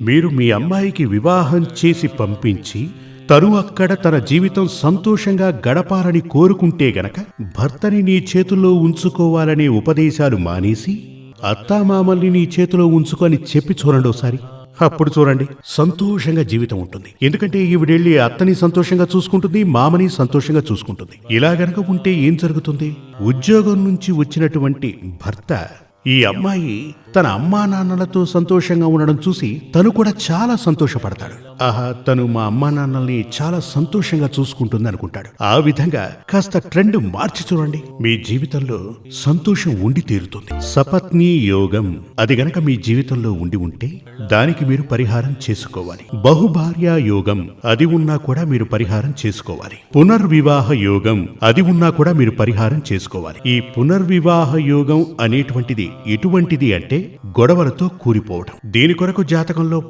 మీరు మీ అమ్మాయికి వివాహం చేసి పంపించి తను అక్కడ తన జీవితం సంతోషంగా గడపాలని కోరుకుంటే గనక భర్తని నీ చేతుల్లో ఉంచుకోవాలనే ఉపదేశాలు మానేసి అత్తామామల్ని నీ చేతిలో ఉంచుకొని చెప్పి చూడండి ఒకసారి అప్పుడు చూడండి సంతోషంగా జీవితం ఉంటుంది. ఎందుకంటే ఈవిడెళ్ళి అత్తని సంతోషంగా చూసుకుంటుంది మామని సంతోషంగా చూసుకుంటుంది. ఇలా గనక ఉంటే ఏం జరుగుతుంది? ఉద్యోగం నుంచి వచ్చినటువంటి భర్త ఈ అమ్మాయి తన అమ్మా నాన్నలతో సంతోషంగా ఉండడం చూసి తను కూడా చాలా సంతోషపడతాడు. ఆహా తను మా అమ్మా నాన్నల్ని చాలా సంతోషంగా చూసుకుంటుంది అనుకుంటాడు ఆ విధంగా కాస్త ట్రెండ్ మార్చి చూడండి. మీ జీవితంలో సంతోషం ఉండి తీరుతుంది. సపత్ని యోగం. అది గనక మీ జీవితంలో ఉండి ఉంటే దానికి మీరు పరిహారం చేసుకోవాలి. బహుభార్య యోగం. అది ఉన్నా కూడా మీరు పరిహారం చేసుకోవాలి. పునర్వివాహ యోగం. అది ఉన్నా కూడా మీరు పరిహారం చేసుకోవాలి. ఈ పునర్వివాహ యోగం అనేటువంటిది ఎటువంటిది అంటే గొడవలతో కూలిపోవడం దీని కొరకు జాతకంలో